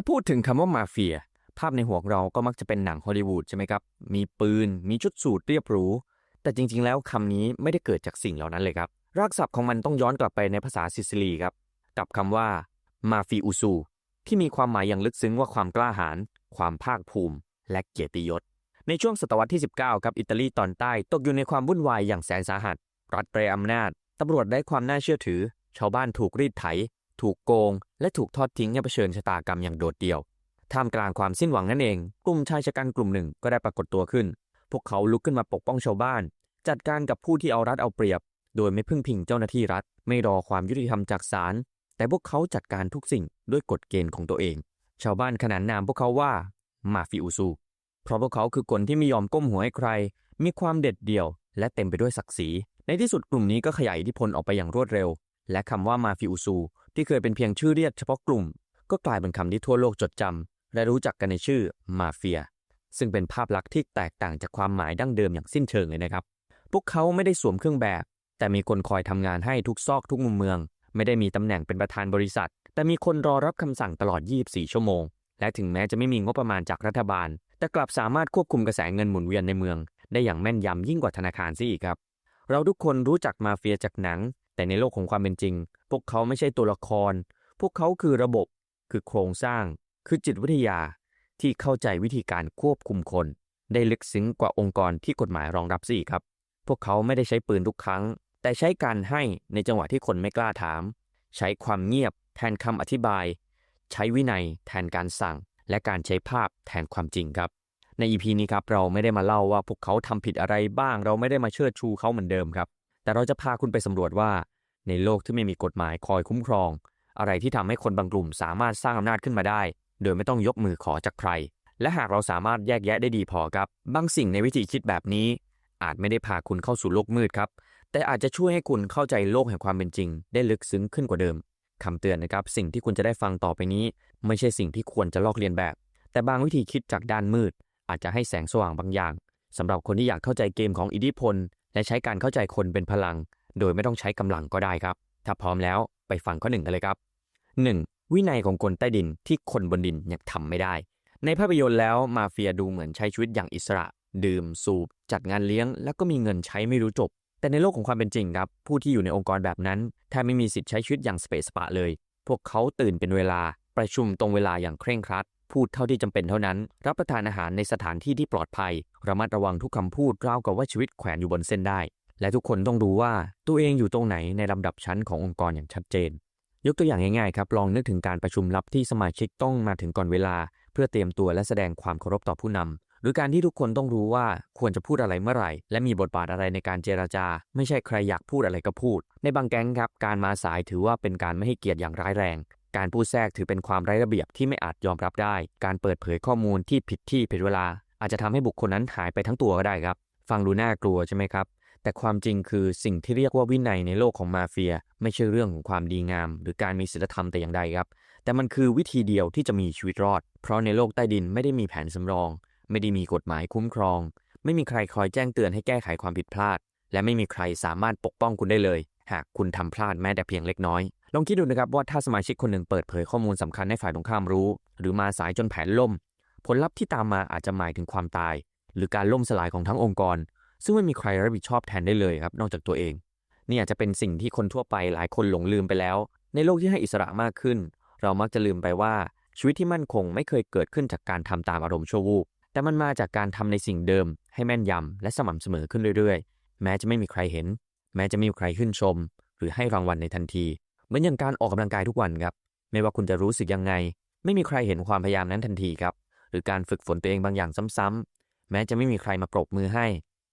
ถ้าพูดถึงคำว่ามาเฟีย ภาพในหัวเราก็มักจะเป็นหนังฮอลลีวูดใช่ไหมครับ มีปืน มีชุดสูทเรียบหรู แต่จริงๆ แล้วคำนี้ไม่ได้เกิดจากสิ่งเหล่านั้นเลยครับ รากศัพท์ของมันต้องย้อนกลับไปในภาษาซิซิลีครับ กับคำว่ามาฟิอุซูที่มีความหมายอย่างลึกซึ้งว่าความกล้าหาญ ความภาคภูมิ และเกียรติยศ ในช่วงศตวรรษที่ 19 ครับ อิตาลีตอนใต้ตกอยู่ในความวุ่นวายอย่างแสนสาหัส รัฐเปรอำนาจ ตำรวจได้ความน่าเชื่อถือ ชาวบ้านถูกรีดไถ ถูกโกง และถูกทอดทิ้งให้เผชิญชะตากรรมอย่างโดดเดี่ยว ท่ามกลางความสิ้นหวังนั่นเอง กลุ่มชายชะกันกลุ่มหนึ่งก็ได้ปรากฏตัวขึ้น พวกเขาลุกขึ้นมาปกป้องชาวบ้าน จัดการกับผู้ที่เอารัดเอาเปรียบ โดยไม่พึ่งพิงเจ้าหน้าที่รัฐ ไม่รอความยุติธรรมจากศาล แต่พวกเขาจัดการทุกสิ่งด้วยกฎเกณฑ์ของตัวเอง ชาวบ้านขนานนามพวกเขาว่ามาฟิอูซู เพราะพวกเขาคือคนที่ไม่ยอมก้มหัวให้ใคร มีความเด็ดเดี่ยว และเต็มไปด้วยศักดิ์ศรี ในที่สุดกลุ่มนี้ก็ขยายอิทธิพลออกไปอย่างรวดเร็ว และคำว่ามาฟิอูซู ที่เคยเป็นเพียงชื่อเรียกเฉพาะกลุ่ม ก็กลายเป็นคำที่ทั่วโลกจดจำและรู้จักกันในชื่อมาเฟีย ซึ่งเป็นภาพลักษณ์ที่แตกต่างจากความหมายดั้งเดิมอย่างสิ้นเชิงเลยนะครับ พวกเขาไม่ได้สวมเครื่องแบบ แต่มีคนคอยทำงานให้ทุกซอกทุกมุมเมือง ไม่ได้มีตำแหน่งเป็นประธานบริษัท แต่มีคนรอรับคำสั่งตลอด 24 ชั่วโมง และถึงแม้จะไม่มีงบประมาณจากรัฐบาล แต่กลับสามารถควบคุมกระแสเงินหมุนเวียนในเมือง ได้อย่างแม่นยำยิ่งกว่าธนาคารซะอีกครับเราทุกคนรู้จักมาเฟียจากหนัง แต่ในโลกของความเป็นจริง พวกเขาไม่ใช่ตัวละคร พวกเขาคือระบบ คือโครงสร้าง คือจิตวิทยาที่เข้าใจวิธีการควบคุมคน ได้ลึกซึ้งกว่าองค์กรที่กฎหมายรองรับซะอีกครับ พวกเขาไม่ได้ใช้ปืนทุกครั้ง แต่ใช้การให้ในจังหวะที่คนไม่กล้าถาม ใช้ความเงียบ แทนคำอธิบาย ใช้วินัย แทนการสั่ง และการใช้ภาพแทนความจริงครับใน EP นี้ครับเราไม่ได้มาเล่าว่าพวกเขาทำผิดอะไรบ้าง เราไม่ได้มาเชิดชูเขาเหมือนเดิมครับ แต่เราจะพาคุณไปสำรวจว่า ในโลกที่ไม่มีกฎหมายคอยคุ้มครอง อะไรที่ทำให้คนบางกลุ่มสามารถสร้างอำนาจขึ้นมาได้ โดยไม่ต้องยกมือขอจากใคร และหากเราสามารถแยกแยะได้ดีพอครับ บางสิ่งในวิธีคิดแบบนี้ อาจไม่ได้พาคุณเข้าสู่โลกมืดครับ แต่อาจจะช่วยให้คุณเข้าใจโลกแห่งความเป็นจริง ได้ลึกซึ้งขึ้นกว่าเดิมคำเตือนนะครับ สิ่งที่คุณจะได้ฟังต่อไปนี้ ไม่ใช่สิ่งที่ควรจะลอกเลียนแบบ แต่บางวิธีคิดจากด้านมืด อาจจะให้แสงสว่างบางอย่างสำหรับคนที่อยากเข้าใจเกมของอิทธิพล และใช้การเข้าใจคนเป็นพลัง โดยไม่ต้องใช้กำลังก็ได้ครับ ถ้าพร้อมแล้วไปฟังข้อหนึ่งกันเลยครับ 1. วินัยของคนใต้ดินที่คนบนดินยังทำไม่ได้ ในภาพยนตร์แล้วมาเฟียดูเหมือนใช้ชีวิตอย่างอิสระ ดื่มสูบ จัดงานเลี้ยง แล้วก็มีเงินใช้ไม่รู้จบ แต่ในโลกของความเป็นจริงครับ ผู้ที่อยู่ในองค์กรแบบนั้นแทบไม่มีสิทธิ์ใช้ชีวิตอย่างสเปซสปะเลย พวกเขาตื่นเป็นเวลาประชุมตรงเวลาอย่างเคร่งครัด พูดเท่าที่จำเป็นเท่านั้น รับประทานอาหารในสถานที่ที่ปลอดภัย ระมัดระวังทุกคำพูดราวกับว่าชีวิตแขวนอยู่บนเส้นได้ และทุกคนต้องรู้ว่าตัวเองอยู่ตรงไหนในลำดับชั้นขององค์กรอย่างชัดเจน ยกตัวอย่างง่ายๆครับ ลองนึกถึงการประชุมลับที่สมาชิกต้องมาถึงก่อนเวลา เพื่อเตรียมตัวและแสดงความเคารพต่อผู้นำหรือการที่ทุกคนต้องรู้ว่าควรจะพูดอะไรเมื่อไหร่ และมีบทบาทอะไรในการเจราจา ไม่ใช่ใครอยากพูดอะไรก็พูด ในบางแก๊งครับ การมาสายถือว่าเป็นการไม่ให้เกียรติอย่างร้ายแรง การพูดแทรกถือเป็นความไร้ระเบียบที่ไม่อาจยอมรับได้ การเปิดเผยข้อมูลที่ผิดที่ผิดเวลา อาจจะทำให้บุคคลนั้นหายไปทั้งตัวก็ได้ครับ ฟังดูน่ากลัวใช่ไหมครับ แต่ความจริงคือสิ่งที่เรียกว่าวินัยในโลกของมาเฟีย ไม่ใช่เรื่องของความดีงาม หรือการมีศีลธรรมแต่อย่างใดครับ แต่มันคือวิธีเดียวที่จะมีชีวิตรอด เพราะในโลกใต้ดินไม่ได้มีแผนสำรอง ไม่ได้มีกฎหมายคุ้มครอง ไม่มีใครคอยแจ้งเตือนให้แก้ไขความผิดพลาด และไม่มีใครสามารถปกป้องคุณได้เลย หากคุณทำพลาดแม้แต่เพียงเล็กน้อย ลองคิดดูนะครับว่าถ้าสมาชิกคนหนึ่งเปิดเผยข้อมูลสำคัญให้ฝ่ายตรงข้ามรู้ หรือมาสายจนแผนล่ม ผลลัพธ์ที่ตามมาอาจจะหมายถึงความตาย หรือการล่มสลายของทั้งองค์กร ซึ่งไม่มีใครรับผิดชอบแทนได้เลยครับนอกจากตัวเอง นี่อาจจะเป็นสิ่งที่คนทั่วไปหลายคนหลงลืมไปแล้ว ในโลกที่ให้อิสระมากขึ้น เรามักจะลืมไปว่าชีวิตที่มั่นคงไม่เคยเกิดขึ้นจากการทำตามอารมณ์ชั่ววูบแต่มันมาจากการทำในสิ่งเดิม ให้แม่นยำและสม่ำเสมอขึ้นเรื่อยๆ แม้จะไม่มีใครเห็น แม้จะไม่มีใครขึ้นชม หรือให้รางวัลในทันที เหมือนอย่างการออกกำลังกายทุกวันครับ ไม่ว่าคุณจะรู้สึกยังไง ไม่มีใครเห็นความพยายามนั้นทันทีครับ หรือการฝึกฝนตัวเองบางอย่างซ้ำๆแม้จะไม่มีใครมาปรบมือให้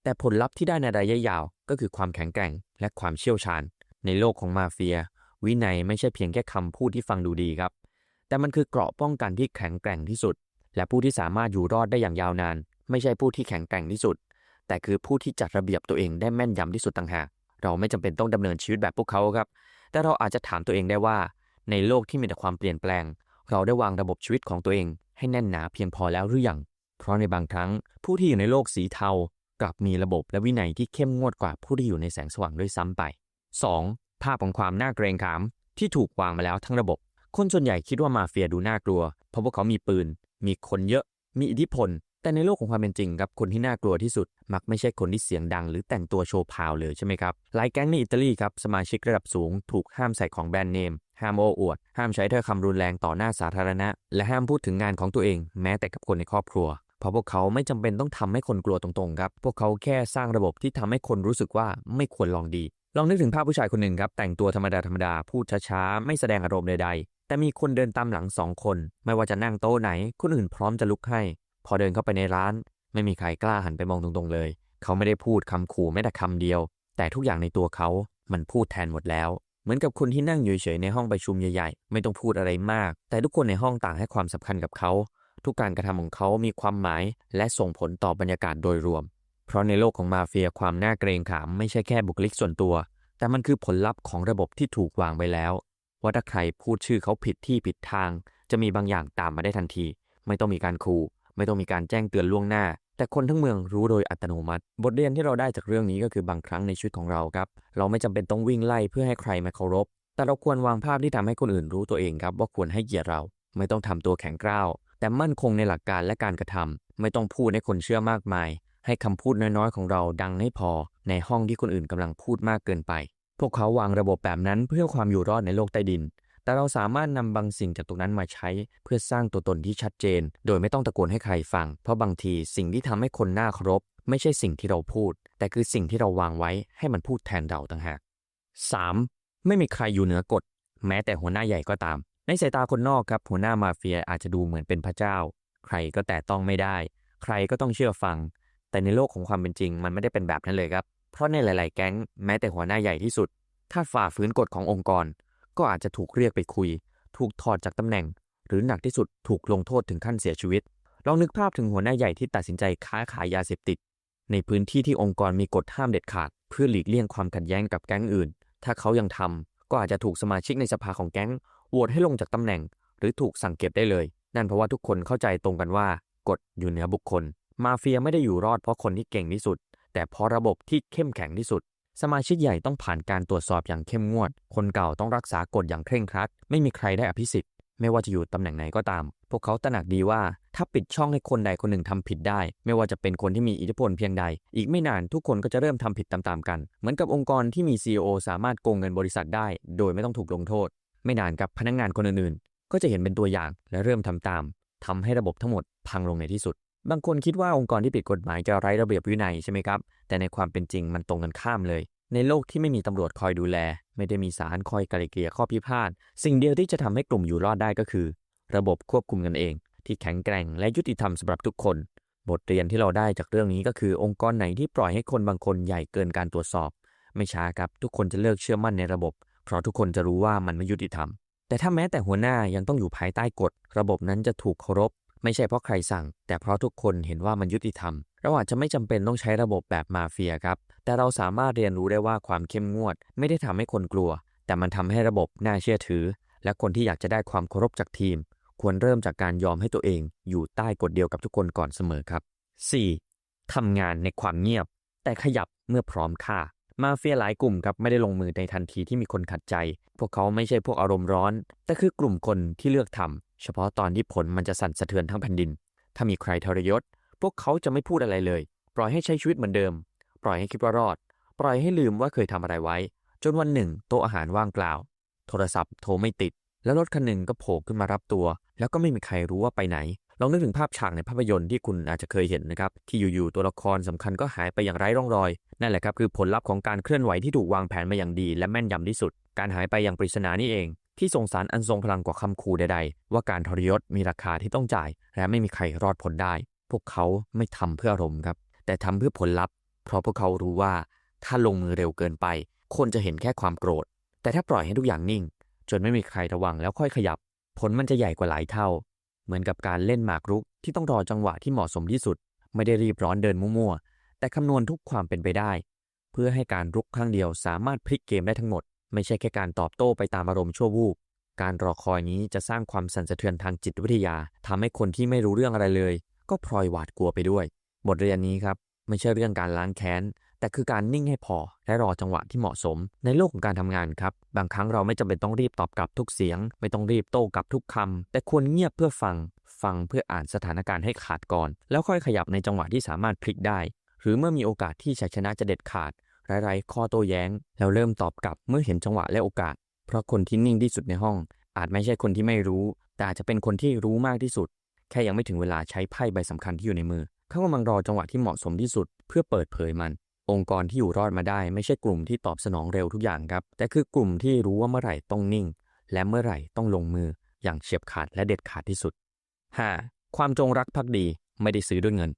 แต่ผลลัพธ์ที่ได้ในระยะยาว ก็คือความแข็งแกร่ง และความเชี่ยวชาญ ในโลกของมาเฟีย วินัยไม่ใช่เพียงแค่คำพูดที่ฟังดูดีครับ แต่มันคือเกราะป้องกันที่แข็งแกร่งที่สุด และผู้ที่สามารถอยู่รอดได้อย่างยาวนาน ไม่ใช่ผู้ที่แข็งแกร่งที่สุด แต่คือผู้ที่จัดระเบียบตัวเองได้แม่นยำที่สุดต่างหากเราไม่จำเป็นต้องดำเนินชีวิตแบบพวกเขาครับ แต่เราอาจจะถามตัวเองได้ว่า ในโลกที่มีแต่ความเปลี่ยนแปลง เราได้วางระบบชีวิตของตัวเอง ให้แน่นหนาเพียงพอแล้วหรือยัง เพราะในบางครั้งผู้ที่อยู่ในโลกสีเทากลับมีระบบและวินัยที่เข้มงวดกว่าผู้ที่อยู่ในแสงสว่างด้วยซ้ำไป 2. ภาพของความน่าเกรงขามที่ถูกวางมาแล้วทั้งระบบ คนส่วนใหญ่คิดว่ามาเฟียดูน่ากลัว เพราะพวกเขามีปืน มีคนเยอะ มีอิทธิพล แต่ในโลกของความเป็นจริงครับคนที่น่ากลัวที่สุด มักไม่ใช่คนที่เสียงดัง หรือแต่งตัวโชว์พาวเลยใช่ไหมครับหลายแก๊งในอิตาลีครับสมาชิกระดับสูง ถูกห้ามใส่ของแบรนด์เนมห้ามโอ้อวด ห้ามใช้ถ้อยคำรุนแรงต่อหน้าสาธารณะ และห้ามพูดถึงงานของตัวเอง แม้แต่กับคนในครอบครัว เพราะพวกเขาไม่จำเป็นต้องทำให้คนกลัวตรงๆครับ พวกเขาแค่สร้างระบบที่ทำให้คนรู้สึกว่าไม่ควรลองดี ลองนึกถึงภาพผู้ชายคนหนึ่งครับ แต่งตัวธรรมดาธรรมดา พูดช้าๆ ไม่แสดงอารมณ์ใดๆ แต่มีคนเดินตามหลังสองคน ไม่ว่าจะนั่งโต๊ะไหน คนอื่นพร้อมจะลุกให้ พอเดินเข้าไปในร้าน ไม่มีใครกล้าหันไปมองตรงๆเลย เขาไม่ได้พูดคำขู่แม้แต่คำเดียว แต่ทุกอย่างในตัวเขามันพูดแทนหมดแล้ว เหมือนกับคนที่นั่งอยู่เฉยๆในห้องประชุมใหญ่ๆ ไม่ต้องพูดอะไรมาก แต่ทุกคนในห้องต่างให้ความสำคัญกับเขา ทุกการกระทำของเขามีความหมาย และส่งผลต่อบรรยากาศโดยรวม เพราะในโลกของมาเฟียความน่าเกรงขามไม่ใช่แค่บุคลิกส่วนตัว แต่มันคือผลลัพธ์ของระบบที่ถูกวางไว้แล้ว ว่าถ้าใครพูดชื่อเขาผิดที่ผิดทาง จะมีบางอย่างตามมาได้ทันที ไม่ต้องมีการขู่ ไม่ต้องมีการแจ้งเตือนล่วงหน้า แต่คนทั้งเมืองรู้โดยอัตโนมัติ บทเรียนที่เราได้จากเรื่องนี้ก็คือบางครั้งในชีวิตของเราครับ เราไม่จำเป็นต้องวิ่งไล่เพื่อให้ใครมาเคารพ แต่เราควรวางภาพที่ทำให้คนอื่นรู้ตัวเองครับว่าควรให้เกียรติเรา ไม่ต้องทำตัวแข็งกร้าว แต่มั่นคงในหลักการและการกระทำไม่ต้องพูดให้คนเชื่อมากมาย ให้คำพูดน้อยๆของเราดังให้พอ ในห้องที่คนอื่นกำลังพูดมากเกินไป พวกเขาวางระบบแบบนั้นเพื่อความอยู่รอดในโลกใต้ดิน แต่เราสามารถนำบางสิ่งจากตรงนั้นมาใช้ เพื่อสร้างตัวตนที่ชัดเจน โดยไม่ต้องตะโกนให้ใครฟัง เพราะบางทีสิ่งที่ทำให้คนน่าเคารพไม่ใช่สิ่งที่เราพูด แต่คือสิ่งที่เราวางไว้ให้มันพูดแทนเราต่างหาก 3. ไม่มีใครอยู่เหนือกฎ แม้แต่หัวหน้าใหญ่ก็ตาม ในสายตาคนนอกครับ หัวหน้ามาเฟียอาจจะดูเหมือนเป็นพระเจ้า ใครก็แตะต้องไม่ได้ ใครก็ต้องเชื่อฟัง แต่ในโลกของความเป็นจริง มันไม่ได้เป็นแบบนั้นเลยครับ เพราะในหลาย ๆ แก๊งแม้แต่หัวหน้าใหญ่ที่สุด ถ้าฝ่าฝืนกฎขององค์กร ก็อาจจะถูกเรียกไปคุย ถูกถอดจากตำแหน่ง หรือหนักที่สุดถูกลงโทษถึงขั้นเสียชีวิต ลองนึกภาพถึงหัวหน้าใหญ่ที่ตัดสินใจค้าขายยาเสพติด ในพื้นที่ที่องค์กรมีกฎห้ามเด็ดขาด เพื่อหลีกเลี่ยงความขัดแย้งกับแก๊งอื่น ถ้าเขายังทำก็อาจจะถูกสมาชิกในสภาของแก๊งโหวตให้ลงจากตำแหน่ง หรือถูกสั่งเก็บได้เลย นั่นเพราะว่าทุกคนเข้าใจตรงกันว่ากฎอยู่เหนือบุคคล มาเฟียไม่ได้อยู่รอดเพราะคนที่เก่งที่สุด แต่เพราะระบบที่เข้มแข็งที่สุด สมาชิกใหญ่ต้องผ่านการตรวจสอบอย่างเข้มงวด คนเก่าต้องรักษากฎอย่างเคร่งครัด ไม่มีใครได้อภิสิทธิ์ ไม่ว่าจะอยู่ตำแหน่งไหนก็ตาม พวกเขาตระหนักดีว่า ถ้าปิดช่องให้คนใดคนหนึ่งทำผิดได้ ไม่ว่าจะเป็นคนที่มีอิทธิพลเพียงใด อีกไม่นานทุกคนก็จะเริ่มทำผิดตามๆกัน เหมือนกับองค์กรที่มี CEO สามารถโกงเงินบริษัทได้ โดยไม่ต้องถูกลงโทษ ไม่นานกับพนักงานคนอื่นๆ ก็จะเห็นเป็นตัวอย่างและเริ่มทำตามทำให้ระบบทั้งหมดพังลงในที่สุด บางคนคิดว่าองค์กรที่ผิดกฎหมายจะไร้ระเบียบวินัยใช่ไหมครับ แต่ในความเป็นจริงมันตรงกันข้ามเลย ในโลกที่ไม่มีตำรวจคอยดูแล ไม่ได้มีศาลคอยไกล่เกลี่ยข้อพิพาท สิ่งเดียวที่จะทำให้กลุ่มอยู่รอดได้ก็คือ ระบบควบคุมกันเอง ที่แข็งแกร่งและยุติธรรมสำหรับทุกคน บทเรียนที่เราได้จากเรื่องนี้ก็คือ องค์กรไหนที่ปล่อยให้คนบางคนใหญ่เกินการตรวจสอบ ไม่ช้าครับทุกคนจะเลิกเชื่อมั่นในระบบ เพราะทุกคนจะรู้ว่ามันไม่ยุติธรรม แต่ถ้าแม้แต่หัวหน้ายังต้องอยู่ภายใต้กฎ ระบบนั้นจะถูกเคารพ ไม่ใช่เพราะใครสั่ง แต่เพราะทุกคนเห็นว่ามันยุติธรรม เราอาจจะไม่จำเป็นต้องใช้ระบบแบบมาเฟียครับ แต่เราสามารถเรียนรู้ได้ว่าความเข้มงวด ไม่ได้ทำให้คนกลัว แต่มันทำให้ระบบน่าเชื่อถือ และคนที่อยากจะได้ความเคารพจากทีม ควรเริ่มจากการยอมให้ตัวเอง อยู่ใต้กฎเดียวกับทุกคนก่อนเสมอครับ 4. ทำงานในความเงียบ แต่ขยับเมื่อพร้อมค่ามาเฟียหลายกลุ่มครับไม่ได้ลงมือในทันทีที่มีคนขัดใจ พวกเขาไม่ใช่พวกอารมณ์ร้อน แต่คือกลุ่มคนที่เลือกทำ เฉพาะตอนที่ผลมันจะสั่นสะเทือนทั้งแผ่นดิน ถ้ามีใครทรยศ พวกเขาจะไม่พูดอะไรเลย ปล่อยให้ใช้ชีวิตเหมือนเดิม ปล่อยให้คิดว่ารอด ปล่อยให้ลืมว่าเคยทำอะไรไว้ จนวันหนึ่งโต๊ะอาหารว่างเปล่า โทรศัพท์โทรไม่ติด แล้วรถคันหนึ่งก็โผล่ขึ้นมารับตัว แล้วก็ไม่มีใครรู้ว่าไปไหน ลองนึกถึงภาพฉากในภาพยนตร์ที่คุณอาจจะเคยเห็นนะครับ ที่อยู่ๆตัวละครสำคัญก็หายไปอย่างไร้ร่องรอย นั่นแหละครับคือผลลัพธ์ของการเคลื่อนไหวที่ถูกวางแผนมาอย่างดี และแม่นยำที่สุด การหายไปอย่างปริศนานี่เอง ที่ส่งสารอันทรงพลังกว่าคำขู่ใดๆ ว่าการทรยศมีราคาที่ต้องจ่าย และไม่มีใครรอดพ้นได้ พวกเขาไม่ทำเพื่ออารมณ์ครับ แต่ทำเพื่อผลลัพธ์ เพราะพวกเขารู้ว่าถ้าลงมือเร็วเกินไป คนจะเห็นแค่ความโกรธ แต่ถ้าปล่อยให้ทุกอย่างนิ่ง จนไม่มีใครระวังแล้วค่อยขยับ ผลมันจะใหญ่กว่าหลายเท่า เหมือนกับการเล่นหมากรุกที่ต้องรอจังหวะที่เหมาะสมที่สุด ไม่ได้รีบร้อนเดินมั่วๆแต่คำนวณทุกความเป็นไปได้ เพื่อให้การรุกครั้งเดียวสามารถพลิกเกมได้ทั้งหมด ไม่ใช่แค่การตอบโต้ไปตามอารมณ์ชั่ววูบ การรอคอยนี้จะสร้างความสั่นสะเทือนทางจิตวิทยาทำให้คนที่ไม่รู้เรื่องอะไรเลย ก็พลอยหวาดกลัวไปด้วย บทเรียนนี้ครับ ไม่ใช่เรื่องการล้างแค้น แต่คือการนิ่งให้พอ และรอจังหวะที่เหมาะสม ในโลกของการทำงานครับ บางครั้งเราไม่จำเป็นต้องรีบตอบกลับทุกเสียง ไม่ต้องรีบโต้กลับทุกคำแต่ควรเงียบเพื่อฟัง ฟังเพื่ออ่านสถานการณ์ให้ขาดก่อน แล้วค่อยขยับในจังหวะที่สามารถพลิกได้ หรือเมื่อมีโอกาสที่ชัยชนะจะเด็ดขาด ไร้ๆข้อโต้แย้ง แล้วเริ่มตอบกลับเมื่อเห็นจังหวะและโอกาส เพราะคนที่นิ่งที่สุดในห้อง อาจไม่ใช่คนที่ไม่รู้ แต่อาจจะเป็นคนที่รู้มากที่สุด แค่ยังไม่ถึงเวลาใช้ไพ่ใบสำคัญที่อยู่ในมือ เขากำลังรอจังหวะที่เหมาะสมที่สุด เพื่อเปิดเผยมัน องค์กรที่อยู่รอดมาได้ ไม่ใช่กลุ่มที่ตอบสนองเร็วทุกอย่างครับ แต่คือกลุ่มที่รู้ว่าเมื่อไหร่ต้องนิ่ง และเมื่อไหร่ต้องลงมือ อย่างเฉียบขาดและเด็ดขาดที่สุด 5. ความจงรักภักดีไม่ได้ซื้อด้วยเงิน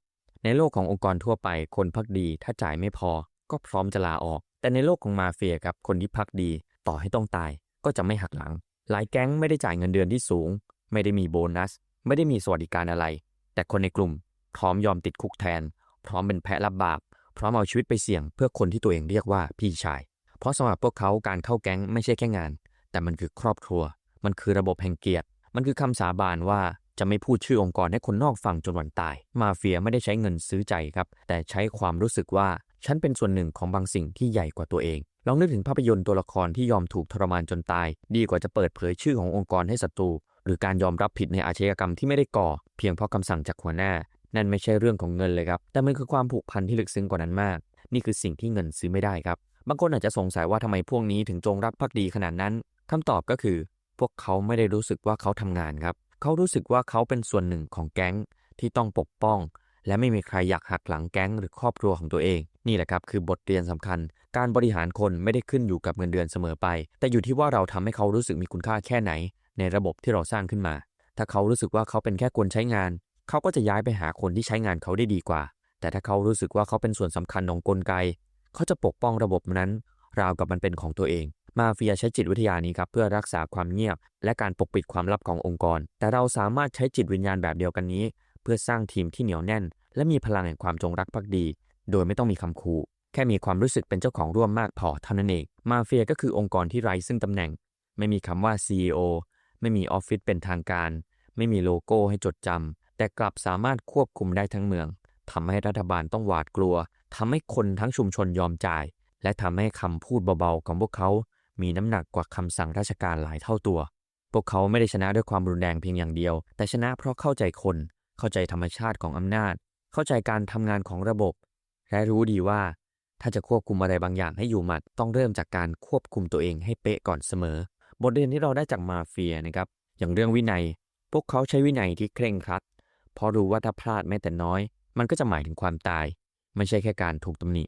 ในโลกขององค์กรทั่วไป คนพักดีถ้าจ่ายไม่พอ ก็พร้อมจะลาออก แต่ในโลกของมาเฟียครับคนที่พักดี ต่อให้ต้องตายก็จะไม่หักหลัง หลายแก๊งไม่ได้จ่ายเงินเดือนที่สูง ไม่ได้มีโบนัส ไม่ได้มีสวัสดิการอะไร แต่คนในกลุ่ม พร้อมยอมติดคุกแทน พร้อมเป็นแพะรับบาปพร้อมเอาชีวิตไปเสี่ยงเพื่อคนที่ตัวเองเรียกว่าพี่ชาย เพราะสำหรับพวกเขาการเข้าแก๊งไม่ใช่แค่งาน แต่มันคือครอบครัว มันคือระบบแห่งเกียรติ มันคือคำสาบานว่าจะไม่พูดชื่อองค์กรให้คนนอกฟังจนวันตาย มาเฟียไม่ได้ใช้เงินซื้อใจครับ แต่ใช้ความรู้สึกว่า ฉันเป็นส่วนหนึ่งของบางสิ่งที่ใหญ่กว่าตัวเอง ลองนึกถึงภาพยนตร์ตัวละครที่ยอมถูกทรมานจนตาย ดีกว่าจะเปิดเผยชื่อขององค์กรให้ศัตรู หรือการยอมรับผิดในอาชญากรรมที่ไม่ได้ก่อ เพียงเพราะคำสั่งจากหัวหน้า นั่นไม่ใช่เรื่องของเงินเลยครับ แต่มันคือความผูกพันที่ลึกซึ้งกว่านั้นมาก นี่คือสิ่งที่เงินซื้อไม่ได้ครับ บางคนอาจจะสงสัยว่าทำไมพวกนี้ถึงจงรักภักดีขนาดนั้นคำตอบก็คือ พวกเขาไม่ได้รู้สึกว่าเขาทำงานครับ เขารู้สึกว่าเขาเป็นส่วนหนึ่งของแก๊งที่ต้องปกป้อง และไม่มีใครอยากหักหลังแก๊งหรือครอบครัวของตัวเอง นี่แหละครับคือบทเรียนสำคัญ การบริหารคนไม่ได้ขึ้นอยู่กับเงินเดือนเสมอไป แต่อยู่ที่ว่าเราทำให้เขารู้สึกมีคุณค่าแค่ไหน ในระบบที่เราสร้างขึ้นมา ถ้าเขารู้สึกว่าเขาเป็นแค่คนใช้งาน เขาก็จะย้ายไปหาคนที่ใช้งานเขาได้ดีกว่า แต่ถ้าเขารู้สึกว่าเขาเป็นส่วนสำคัญของกลไก เขาจะปกป้องระบบนั้น ราวกับมันเป็นของตัวเอง มาเฟียใช้จิตวิทยานี้ครับเพื่อรักษาความเงียบ และการปกปิดความลับขององค์กร แต่เราสามารถใช้จิตวิญญาณแบบเดียวกันนี้ เพื่อสร้างทีมที่เหนียวแน่น และมีพลังแห่งความจงรักภักดี โดยไม่ต้องมีคำขู่แค่มีความรู้สึกเป็นเจ้าของร่วมมากพอเท่านั้นเอง มาเฟียก็คือองค์กรที่ไร้ซึ่งตำแหน่ง ไม่มีคำว่า CEO ไม่มีออฟฟิศเป็นทางการ ไม่มีโลโก้ให้จดจำ แต่กลับสามารถควบคุมได้ทั้งเมือง ทำให้รัฐบาลต้องหวาดกลัว ทำให้คนทั้งชุมชนยอมจ่าย และทำให้คำพูดเบาๆของพวกเขา มีน้ำหนักกว่าคำสั่งราชการหลายเท่าตัว พวกเขาไม่ได้ชนะด้วยความรุนแรงเพียงอย่างเดียว แต่ชนะเพราะเข้าใจคน เข้าใจธรรมชาติของอำนาจ เข้าใจการทำงานของระบบ และรู้ดีว่า ถ้าจะควบคุมอะไรบางอย่างให้อยู่หมัด ต้องเริ่มจากการควบคุมตัวเองให้เป๊ะก่อนเสมอ บทเรียนที่เราได้จากมาเฟียนะครับ อย่างเรื่องวินัย พวกเขาใช้วินัยที่เคร่งครัด เพราะรู้ว่าถ้าพลาดแม้แต่น้อย มันก็จะหมายถึงความตาย ไม่ใช่แค่การถูกตำหนิ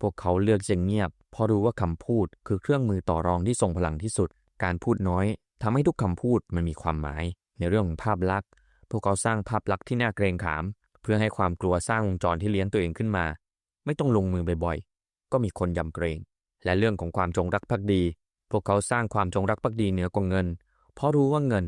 พวกเขาเลือกจะเงียบ เพราะรู้ว่าคำพูดคือเครื่องมือต่อรองที่ทรงพลังที่สุด การพูดน้อยทำให้ทุกคำพูดมันมีความหมาย ในเรื่องของภาพลักษณ์ พวกเขาสร้างภาพลักษณ์ที่น่าเกรงขาม เพื่อให้ความกลัวสร้างวงจรที่เลี้ยงตัวเองขึ้นมา ไม่ต้องลงมือบ่อยๆ ก็มีคนยำเกรง และเรื่องของความจงรักภักดี พวกเขาสร้างความจงรักภักดีเหนือกว่าเงิน เพราะรู้ว่าเงิน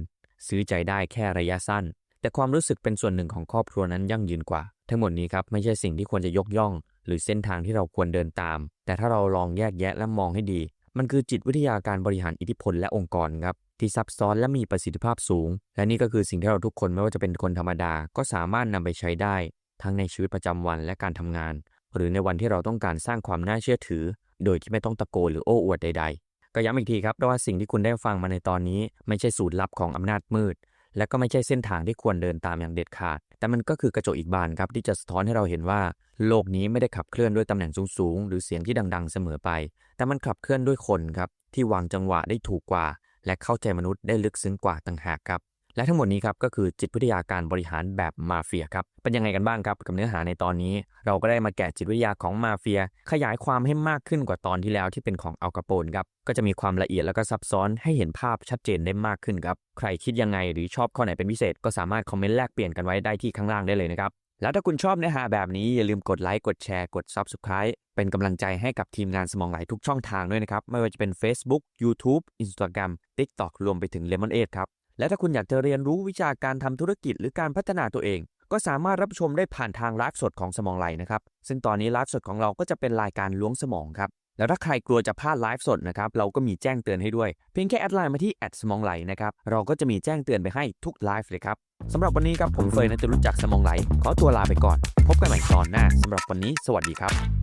ซื้อใจได้แค่ระยะสั้น แต่ความรู้สึกเป็นส่วนหนึ่งของครอบครัวนั้นยั่งยืนกว่า ทั้งหมดนี้ครับไม่ใช่สิ่งที่ควรจะยกย่อง หรือเส้นทางที่เราควรเดินตาม แต่ถ้าเราลองแยกแยะและมองให้ดี มันคือจิตวิทยาการบริหารอิทธิพลและองค์กรครับที่ซับซ้อนและมีประสิทธิภาพสูง และนี่ก็คือสิ่งที่เราทุกคนไม่ว่าจะเป็นคนธรรมดา ก็สามารถนำไปใช้ได้ ทั้งในชีวิตประจำวันและการทำงาน หรือในวันที่เราต้องการสร้างความน่าเชื่อถือ โดยที่ไม่ต้องตะโกนหรือโอ้อวดใด ๆ ก็ย้ำอีกทีครับว่าสิ่งที่คุณได้ฟังมาในตอนนี้ ไม่ใช่สูตรลับของอำนาจมืด และก็ไม่ใช่เส้นทางที่ควรเดินตามอย่างเด็ดขาด แต่มันก็คือกระจกอีกบานครับที่จะสะท้อนให้เราเห็นว่า โลกนี้ไม่ได้ขับเคลื่อนด้วยตำแหน่งสูงๆหรือเสียงที่ดัง ๆ เสมอไป แต่มันขับเคลื่อนด้วยคนครับที่วางจังหวะได้ถูกกว่า และเข้าใจมนุษย์ได้ลึกซึ้งกว่าต่างหากครับ และทั้งหมดนี้ครับก็คือจิตวิทยาการบริหารแบบมาเฟียครับเป็นยังไงกันบ้างครับกับเนื้อหาในตอนนี้ เราก็ได้มาแกะจิตวิทยาของมาเฟีย ขยายความให้มากขึ้นกว่าตอนที่แล้วที่เป็นของอัลกาโปนครับก็จะมีความละเอียดแล้วก็ซับซ้อนให้เห็นภาพชัดเจนได้มากขึ้นครับใครคิดยังไงหรือชอบข้อไหนเป็นพิเศษ ก็สามารถคอมเมนต์แลกเปลี่ยนกันไว้ได้ที่ข้างล่างได้เลยนะครับแล้วถ้าคุณชอบเนื้อหาแบบนี้อย่าลืมกดไลค์กดแชร์กด Subscribe เป็นกำลังใจให้กับทีมงานสมองไหลทุกช่องทางด้วยนะครับ ไม่ว่าจะเป็น Facebook YouTube Instagram TikTok รวมไปถึง Lemon 8ครับ และถ้าคุณอยากจะเรียนรู้วิชาการทำธุรกิจหรือการพัฒนาตัวเอง ก็สามารถรับชมได้ผ่านทางไลฟ์สดของสมองไหลนะครับ ซึ่งตอนนี้ไลฟ์สดของเราก็จะเป็นรายการล้วงสมองครับ แล้วถ้าใครกลัวจะพลาดไลฟ์สดนะครับ เราก็มีแจ้งเตือนให้ด้วย เพียงแค่แอดไลน์มาที่แอดสมองไหลนะครับ เราก็จะมีแจ้งเตือนไปให้ทุกไลฟ์เลยครับสำหรับวันนี้ครับผมเฟยนัทรู้จักสมองไหล ขอตัวลาไปก่อน พบกันใหม่ตอนหน้าสำหรับวันนี้ สวัสดีครับ